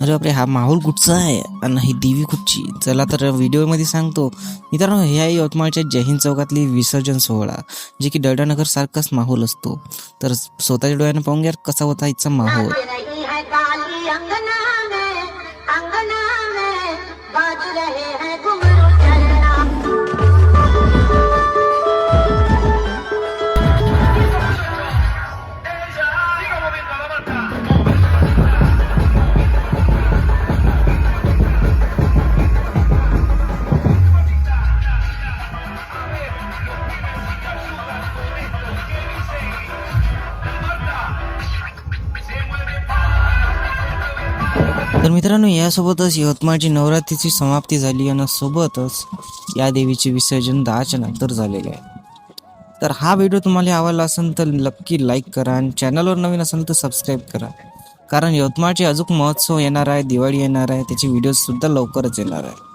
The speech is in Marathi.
अरे बापरे हा माहोल कुठचा आहे? आणि ही देवी कुठची? चला तर व्हिडिओमध्ये सांगतो. मित्रांनो हे आहे यवतमाळच्या जयहिंद चौकातली विसर्जन सोहळा जे की डळडानगर सारखाच माहोल असतो. तर स्वतःच्या डोळ्यानं पाहून घ्या कसा होता इथचा माहोल. अंगना में अंगना में तर मित्रांनो यासोबतच यवतमाळची नवरात्रीची समाप्ती झाली आणि सोबतच या देवीचे विसर्जन दहाच्या नंतर झालेले आहे. तर हा व्हिडिओ तुम्हाला आवडला असेल तर नक्की लाईक करा आणि चॅनलवर नवीन असेल तर सबस्क्राईब करा. कारण यवतमाळचे अजून महोत्सव येणार आहे दिवाळी येणार आहे त्याचे व्हिडिओ सुद्धा लवकरच येणार आहे.